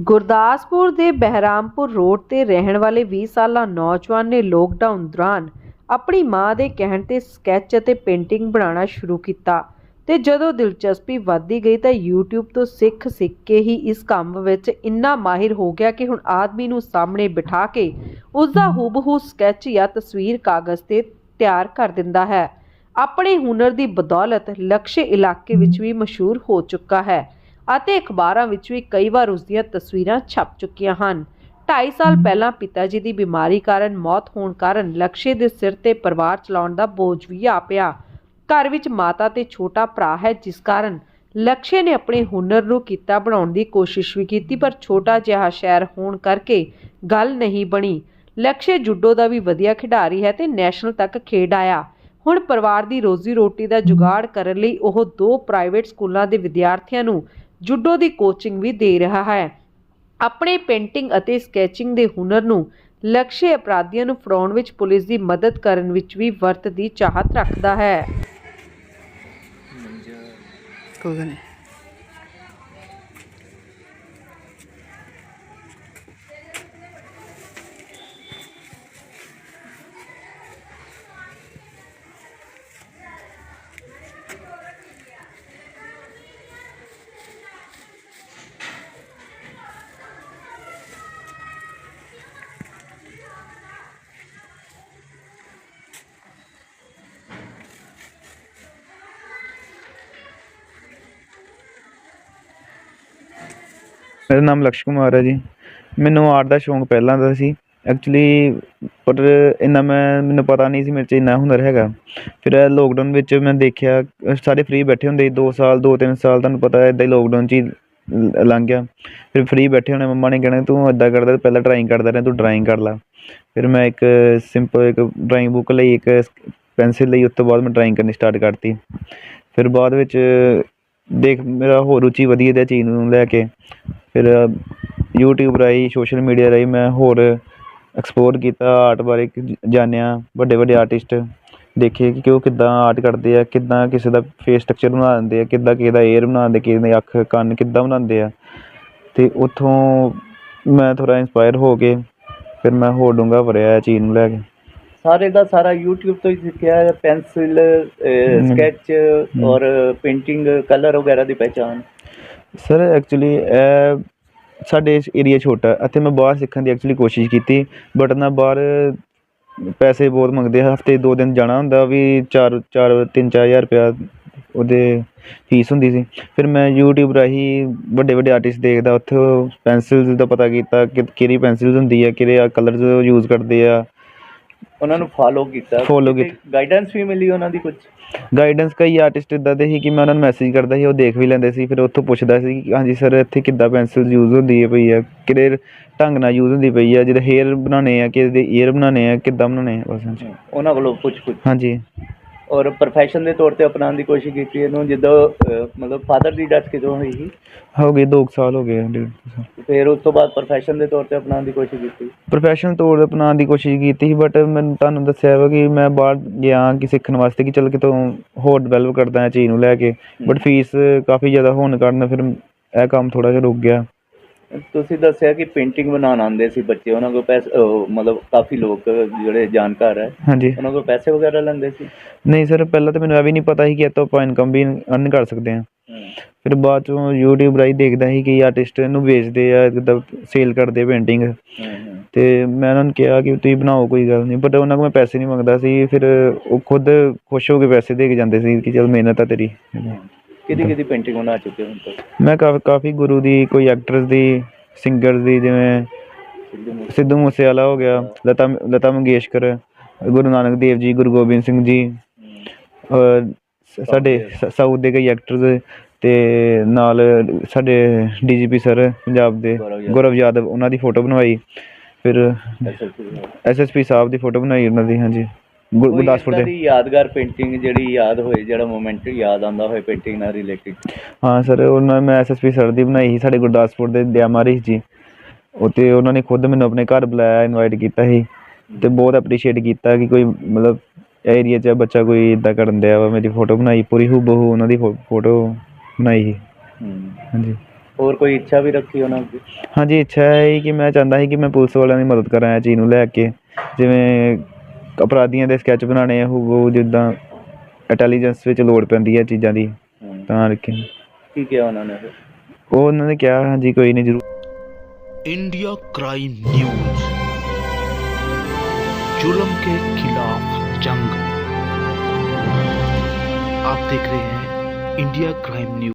ਗੁਰਦਾਸਪੁਰ ਦੇ ਬਹਿਰਾਮਪੁਰ ਰੋਡ ਤੇ ਰਹਿਣ ਵਾਲੇ 20 ਸਾਲਾ ਨੌਜਵਾਨ ਨੇ ਲੋਕਡਾਊਨ ਦੌਰਾਨ ਆਪਣੀ ਮਾਂ ਦੇ ਕਹਿਣ ਤੇ ਸਕੈਚ ਅਤੇ ਪੇਂਟਿੰਗ ਬਣਾਉਣਾ ਸ਼ੁਰੂ ਕੀਤਾ ਤੇ ਜਦੋਂ ਦਿਲਚਸਪੀ ਵੱਧਦੀ ਗਈ ਤਾਂ YouTube ਤੋਂ ਸਿੱਖ ਸਿੱਖ ਕੇ ਹੀ ਇਸ ਕੰਮ ਵਿੱਚ ਇੰਨਾ ਮਾਹਿਰ ਹੋ ਗਿਆ ਕਿ ਹੁਣ ਆਦਮੀ ਨੂੰ ਸਾਹਮਣੇ ਬਿਠਾ ਕੇ ਉਸ ਦਾ ਹੂਬਹੂ ਸਕੈਚ ਜਾਂ ਤਸਵੀਰ ਕਾਗਜ਼ ਤੇ ਤਿਆਰ ਕਰ ਦਿੰਦਾ ਹੈ। ਆਪਣੇ ਹੁਨਰ ਦੀ ਬਦੌਲਤ ਲਕਸ਼ੇ ਇਲਾਕੇ ਵਿੱਚ ਵੀ ਮਸ਼ਹੂਰ ਹੋ ਚੁੱਕਾ ਹੈ। ਅਤੇ ਅਖਬਾਰਾਂ ਵਿੱਚ ਵੀ ਕਈ ਵਾਰ ਉਸ ਦੀਆਂ ਤਸਵੀਰਾਂ ਛਪ ਚੁੱਕੀਆਂ ਹਨ। 2.5 ਸਾਲ ਪਹਿਲਾਂ ਪਿਤਾ ਜੀ ਦੀ ਬਿਮਾਰੀ ਕਾਰਨ ਮੌਤ ਹੋਣ ਕਾਰਨ ਲਕਸ਼ੇ ਦੇ ਸਿਰ ਤੇ ਪਰਿਵਾਰ ਚਲਾਉਣ ਦਾ ਬੋਝ ਵੀ ਆ ਪਿਆ। ਘਰ ਵਿੱਚ ਮਾਤਾ ਤੇ ਛੋਟਾ ਭਰਾ ਹੈ ਜਿਸ ਕਾਰਨ ਲਕਸ਼ੇ ਨੇ ਆਪਣੇ ਹੁਨਰ ਨੂੰ ਕੀਤਾ ਬਣਾਉਣ ਦੀ ਕੋਸ਼ਿਸ਼ ਵੀ ਕੀਤੀ ਪਰ ਛੋਟਾ ਜਿਹਾ ਸ਼ਹਿਰ ਹੋਣ ਕਰਕੇ ਗੱਲ ਨਹੀਂ ਬਣੀ। ਲਕਸ਼ੇ ਜੁੱਡੋ ਦਾ ਵੀ ਵਧੀਆ ਖਿਡਾਰੀ ਹੈ ਤੇ ਨੈਸ਼ਨਲ ਤੱਕ ਖੇਡ ਆਇਆ। ਹੁਣ ਪਰਿਵਾਰ ਦੀ ਰੋਜ਼ੀ ਰੋਟੀ ਦਾ ਜੁਗਾੜ ਕਰਨ ਲਈ ਉਹ ਦੋ ਪ੍ਰਾਈਵੇਟ ਸਕੂਲਾਂ ਦੇ ਵਿਦਿਆਰਥੀਆਂ ਨੂੰ ਜੁੱਡੋ ਦੀ ਕੋਚਿੰਗ ਵੀ ਦੇ ਰਿਹਾ ਹੈ। ਆਪਣੇ ਪੇਂਟਿੰਗ ਅਤੇ ਸਕੈਚਿੰਗ ਦੇ ਹੁਨਰ ਨੂੰ ਲਕਸ਼ੇ ਅਪਰਾਧੀਆਂ ਨੂੰ ਫੜਾਉਣ ਵਿੱਚ ਪੁਲਿਸ ਦੀ ਮਦਦ ਕਰਨ ਵਿੱਚ ਵੀ ਵਰਤ ਦੀ ਚਾਹਤ ਰੱਖਦਾ ਹੈ। ਕੋਈ ਨਹੀਂ। ਮੇਰਾ ਨਾਮ ਲਕਸ਼ ਕੁਮਾਰ ਹੈ ਜੀ। ਮੈਨੂੰ ਆਰਟ ਦਾ ਸ਼ੌਂਕ ਪਹਿਲਾਂ ਦਾ ਸੀ। ਐਕਚੁਅਲੀ ਪਰ ਇੰਨਾ ਮੈਂ, ਮੈਨੂੰ ਪਤਾ ਨਹੀਂ ਸੀ ਮੇਰੇ 'ਚ ਇੰਨਾ ਹੁਨਰ ਹੈਗਾ। ਫਿਰ ਇਹ ਲੋਕਡਾਊਨ ਵਿੱਚ ਮੈਂ ਦੇਖਿਆ, ਸਾਰੇ ਫ੍ਰੀ ਬੈਠੇ ਹੁੰਦੇ ਸੀ। 2 ਸਾਲ 2-3 ਸਾਲ ਤੁਹਾਨੂੰ ਪਤਾ ਇੱਦਾਂ ਹੀ ਲੋਕਡਾਊਨ 'ਚ ਹੀ ਲੰਘ ਗਿਆ। ਫਿਰ ਫ੍ਰੀ ਬੈਠੇ ਹੋਣੇ, ਮੰਮਾ ਨੇ ਕਹਿਣਾ, ਤੂੰ ਇੱਦਾਂ ਕਰਦਾ, ਪਹਿਲਾਂ ਡਰਾਇੰਗ ਕਰਦਾ ਰਿਹਾ, ਤੂੰ ਡਰਾਇੰਗ ਕਰ ਲੈ। ਫਿਰ ਮੈਂ ਇੱਕ ਸਿੰਪਲ ਇੱਕ ਡਰਾਇੰਗ ਬੁੱਕ ਲਈ, ਇੱਕ ਪੈਨਸਿਲ ਲਈ, ਉਸ ਤੋਂ ਬਾਅਦ ਮੈਂ ਡਰਾਇੰਗ ਕਰਨੀ ਸਟਾਰਟ ਕਰਤੀ। ਫਿਰ ਬਾਅਦ ਵਿੱਚ ਦੇਖ, ਮੇਰਾ ਹੋਰ ਰੁਚੀ ਵਧੀ ਇਹਦੇ ਚੀਜ਼ ਨੂੰ ਲੈ ਕੇ, ਫਿਰ ਯੂਟਿਊਬ ਰਾਹੀਂ ਸੋਸ਼ਲ ਮੀਡੀਆ ਰਾਹੀਂ ਮੈਂ ਹੋਰ ਐਕਸਪਲੋਰ ਕੀਤਾ ਆਰਟ ਬਾਰੇ ਜਾਣਿਆ, ਵੱਡੇ ਵੱਡੇ ਆਰਟਿਸਟ ਦੇਖੇ ਕਿ ਉਹ ਕਿੱਦਾਂ ਆਰਟ ਕਰਦੇ ਆ, ਕਿੱਦਾਂ ਕਿਸੇ ਦਾ ਫੇਸ ਸਟਰਕਚਰ ਬਣਾ ਦਿੰਦੇ ਆ, ਕਿੱਦਾਂ ਕਿਸੇ ਦਾ ਏਅਰ ਬਣਾ ਦਿੰਦੇ ਕਿਸੇ ਦੀ ਅੱਖ, ਕੰਨ ਕਿੱਦਾਂ ਬਣਾਉਂਦੇ ਆ। ਅਤੇ ਉੱਥੋਂ ਮੈਂ ਥੋੜ੍ਹਾ ਇੰਸਪਾਇਰ ਹੋ ਕੇ, ਫਿਰ ਮੈਂ ਹੋਰ ਡੂੰਘਾ ਭਰਿਆ ਇਹ ਚੀਜ਼ ਨੂੰ ਲੈ ਕੇ। ਸਾਰੇ ਦਾ ਸਾਰਾ YouTube ਤੋਂ ਹੀ ਸਿੱਖਿਆ ਹੈ ਪੈਨਸਿਲ। ਸਕੈਚ ਔਰ ਪੇਂਟਿੰਗ ਕਲਰ ਵਗੈਰਾ ਦੀ ਪਹਿਚਾਨ ਸਰ ਐਕਚੁਅਲੀ ਸਾਡੇ ਏਰੀਆ ਛੋਟਾ। ਇੱਥੇ ਮੈਂ ਬਾਹਰ ਸਿੱਖਣ ਦੀ ਐਕਚੁਅਲੀ ਕੋਸ਼ਿਸ਼ ਕੀਤੀ ਬਟ ਨਾ ਬਾਹਰ ਪੈਸੇ ਬਹੁਤ ਮੰਗਦੇ ਹਫ਼ਤੇ ਦੋ ਦਿਨ ਜਾਣਾ ਹੁੰਦਾ ਵੀ 4 4 3 4000 ਰੁਪਇਆ ਉਹਦੇ ਫੀਸ ਹੁੰਦੀ ਸੀ ਫਿਰ ਮੈਂ YouTube ਰਾਹੀਂ ਵੱਡੇ ਵੱਡੇ ਆਰਟਿਸਟ ਦੇਖਦਾ ਉੱਥੇ ਪੈਨਸਿਲਸ ਦਾ ਪਤਾ ਕੀਤਾ ਕਿ ਕਿਹੜੀ ਪੈਨਸਿਲਸ ਹੁੰਦੀ ਆ ਕਿਹੜੇ ਕਲਰਸ ਯੂਜ਼ ਕਰਦੇ ਆ ਉਹਨਾਂ ਨੂੰ ਫਾਲੋ ਕੀਤਾ Follow ਕੀਤਾ। ਗਾਈਡੈਂਸ ਵੀ ਮਿਲੀ ਉਹਨਾਂ ਦੀ ਕੁਝ ਗਾਈਡੈਂਸ ਕਈ ਆਰਟਿਸਟ ਇਦਾਂ ਦੇ ਸੀ ਕਿ ਮੈਂ ਉਹਨਾਂ ਨੂੰ ਮੈਸੇਜ ਕਰਦਾ ਸੀ ਉਹ ਦੇਖ ਵੀ ਲੈਂਦੇ ਸੀ ਫਿਰ ਉੱਥੋਂ ਪੁੱਛਦਾ ਸੀ ਕਿ ਹਾਂਜੀ ਸਰ ਇੱਥੇ ਕਿੱਦਾਂ ਪੈਨਸਿਲ ਯੂਜ਼ ਹੁੰਦੀ ਹੈ ਪਈ ਕਿਹੜੇ ਢੰਗ ਨਾਲ ਯੂਜ਼ ਹੁੰਦੀ ਪਈ ਆ ਜਿਹਦੇ ਹੇਅਰ ਬਣਾਉਣੇ ਆ ਕਿਸੇ ਦੇ ਈਅਰ ਬਣਾਉਣੇ ਆ ਕਿੱਦਾਂ ਬਣਾਉਣੇ ਆ ਬਸ ਹਾਂਜੀ। ਉਹਨਾਂ ਕੋਲੋਂ ਪੁੱਛ ਪੁੱਛ ਹਾਂਜੀ ਔਰ ਪ੍ਰੋਫੈਸ਼ਨ ਦੇ ਤੌਰ ਤੇ ਅਪਣਾਉਣ ਦੀ ਕੋਸ਼ਿਸ਼ ਕੀਤੀ ਇਹਨੂੰ ਜਦੋਂ ਅਹ, ਮਤਲਬ ਫਾਦਰ ਦੀ ਡੈਥ ਕਿਦੋਂ ਹੋਈ ਸੀ? ਹੋ ਗਏ 2 ਸਾਲ ਹੋ ਗਏ ਡੇਢ ਕੁ ਸਾਲ। ਫਿਰ ਉਸ ਤੋਂ ਬਾਅਦ ਪ੍ਰੋਫੈਸ਼ਨ ਦੇ ਤੌਰ ਤੇ ਅਪਣਾਉਣ ਦੀ ਕੋਸ਼ਿਸ਼ ਕੀਤੀ? ਪ੍ਰੋਫੈਸ਼ਨਲ ਤੌਰ ਤੇ ਅਪਣਾਉਣ ਦੀ ਕੋਸ਼ਿਸ਼ ਕੀਤੀ ਸੀ ਬਟ ਮੈਨੂੰ ਤੁਹਾਨੂੰ ਦੱਸਿਆ ਵਾ ਕਿ ਮੈਂ ਬਾਹਰ ਗਿਆ ਕਿ ਸਿੱਖਣ ਵਾਸਤੇ ਕਿ ਚਲ ਕਿਤੋਂ ਹੋਰ ਡਿਵੈਲਪ ਕਰਦਾ ਇਹ ਚੀਜ਼ ਨੂੰ ਲੈ ਕੇ ਬਟ ਫੀਸ ਕਾਫੀ ਜ਼ਿਆਦਾ ਹੋਣ ਕਾਰਨ ਫਿਰ ਇਹ ਕੰਮ ਥੋੜਾ ਜਿਹਾ ਰੁਕ ਗਿਆ। ਤੁਸੀਂ ਦੱਸਿਆ ਕਿ ਪੇਂਟਿੰਗ ਬਣਾਉਣ ਆਉਂਦੇ ਸੀ ਬੱਚੇ ਉਹਨਾਂ ਕੋਲ ਪੈਸੇ ਮਤਲਬ ਕਾਫੀ ਲੋਕ ਜਿਹੜੇ ਜਾਣਕਾਰ ਹੈ ਹਾਂਜੀ। ਉਹਨਾਂ ਕੋਲ ਪੈਸੇ ਵਗੈਰਾ ਲੈਂਦੇ ਸੀ? ਨਹੀਂ ਸਰ ਪਹਿਲਾਂ ਤਾਂ ਮੈਨੂੰ ਇਹ ਵੀ ਨਹੀਂ ਪਤਾ ਸੀ ਕਿ ਇਹ ਤੋਂ ਆਪਾਂ ਇਨਕਮ ਵੀ ਅਰਨ ਕਰ ਸਕਦੇ ਹਾਂ। ਫਿਰ ਬਾਅਦ ਚੋਂ YouTube ਰਾਹੀਂ ਦੇਖਦਾ ਸੀ ਕਿ ਆਰਟਿਸਟ ਇਹਨੂੰ ਵੇਚਦੇ ਆ ਕਿੱਦਾਂ ਸੇਲ ਕਰਦੇ ਪੇਂਟਿੰਗ ਤੇ ਮੈਂ ਉਹਨਾਂ ਨੂੰ ਕਿਹਾ ਕਿ ਤੁਸੀਂ ਬਣਾਓ ਕੋਈ ਗੱਲ ਨਹੀਂ। ਬਟ ਉਹਨਾਂ ਕੋਲ ਮੈਂ ਪੈਸੇ ਨਹੀਂ ਮੰਗਦਾ ਸੀ ਫਿਰ ਉਹ ਖੁਦ ਖੁਸ਼ ਹੋ ਕੇ ਪੈਸੇ ਦੇ ਕੇ ਜਾਂਦੇ ਸੀ ਕਿ ਚਲ ਮਿਹਨਤ ਆ ਤੇਰੀ। ਕਿਹਦੀ ਕਿਹਦੀ ਪੇਂਟਿੰਗ ਬਣਾ ਚੁੱਕੇ ਹੁਣ ਤੱਕ ਮੈਂ ਕਾਫੀ ਕਾਫੀ ਗੁਰੂ ਦੀ ਕੋਈ ਐਕਟਰਸ ਦੀ ਸਿੰਗਰਸ ਦੀ ਜਿਵੇਂ ਸਿੱਧੂ ਮੂਸੇ- ਸਿੱਧੂ ਮੂਸੇਵਾਲਾ ਹੋ ਗਿਆ ਲਤਾ ਲਤਾ ਮੰਗੇਸ਼ਕਰ ਗੁਰੂ ਨਾਨਕ ਦੇਵ ਜੀ ਗੁਰੂ ਗੋਬਿੰਦ ਸਿੰਘ ਜੀ ਔਰ ਸ- ਸਾਡੇ ਸ- ਸਾਊਥ ਦੇ ਕਈ ਐਕਟਰਸ ਤੇ ਨਾਲ ਸਾਡੇ ਡੀਜੀਪੀ ਸਰ ਪੰਜਾਬ ਦੇ ਗੌਰਵ ਯਾਦਵ। ਗੌਰਵ ਯਾਦਵ ਉਹਨਾਂ ਦੀ ਫੋਟੋ ਬਣਵਾਈ ਫਿਰ SLC ਦਾ। ਐਸਐਸਪੀ ਸਾਹਿਬ ਦੀ ਫੋਟੋ ਬਣਾਈ ਉਹਨਾਂ ਦੀ ਹਾਂਜੀ ਗੁਰ- ਗੁਰਦਾਸਪੁਰ ਦੇ। ਦੀ ਯਾਦਗਾਰ ਪੇਂਟਿੰਗ ਜਿਹੜੀ ਯਾਦ ਹੋਏ ਜਿਹੜਾ ਮੋਮੈਂਟ ਯਾਦ ਆਉਂਦਾ ਹੋਏ ਪੇਂਟਿੰਗ ਨਾਲ ਰਿਲੇਟਡ ਹਾਂ ਸਰ ਉਹਨਾਂ ਮੈਂ ਐਸਐਸਪੀ ਸਰ ਦੀ ਬਣਾਈ ਸੀ ਸਾਡੇ ਗੁਰਦਾਸਪੁਰ ਦੇ ਦਿਆਮਾਰੀ ਜੀ। ਉਤੇ ਉਹਨਾਂ ਨੇ ਖੁਦ ਮੈਨੂੰ ਆਪਣੇ ਘਰ ਬੁਲਾਇਆ ਇਨਵਾਈਟ ਕੀਤਾ ਸੀ ਤੇ ਬਹੁਤ ਐਪਰੀਸ਼ੀਏਟ ਕੀਤਾ ਕਿ ਕੋਈ ਮਤਲਬ ਏਰੀਆ 'ਚ ਬੱਚਾ ਕੋਈ ਇਦਾਂ ਕਰਨ ਦਿਆ ਵਾ। ਮੇਰੀ ਫੋਟੋ ਬਣਾਈ ਪੂਰੀ ਹੂਬਹੂ ਉਹਨਾਂ ਦੀ ਫੋਟੋ ਬਣਾਈ ਸੀ। ਹਾਂਜੀ। ਹੋਰ ਕੋਈ ਇੱਛਾ ਵੀ ਰੱਖੀ ਉਹਨਾਂ ਅੱਗੇ ਹਾਂਜੀ ਇੱਛਾ ਹੈ ਕਿ ਮੈਂ ਚਾਹੁੰਦਾ ਸੀ ਕਿ ਮੈਂ ਪੁਲਿਸ ਵਾਲਿਆਂ ਦੀ ਮਦਦ ਕਰਾਂ ਇਹ ਚੀਜ਼ ਨੂੰ ਲੈ ਕੇ। ਜਿਵੇਂ ਅਪਰਾਧੀਆਂ ਦੇ ਸਕੈਚ ਬਣਾਉਣੇ ਉਹ ਜਿੱਦਾਂ ਇੰਟੈਲੀਜੈਂਸ ਵਿੱਚ ਲੋੜ ਪੈਂਦੀ ਹੈ ਚੀਜ਼ਾਂ ਦੀ ਹਮ, ਤਾਂ ਕਰਕੇ ਕੀ ਕਿਹਾ ਉਹਨਾਂ ਨੇ ਫਿਰ? ਉਹ ਉਹਨਾਂ ਨੇ ਕਿਹਾ ਹਾਂਜੀ ਕੋਈ ਨਹੀਂ ਜ਼ਰੂਰ इंडिया क्राइम न्यूज जुल्म के खिलाफ जंग आप देख रहे हैं इंडिया क्राइम न्यूज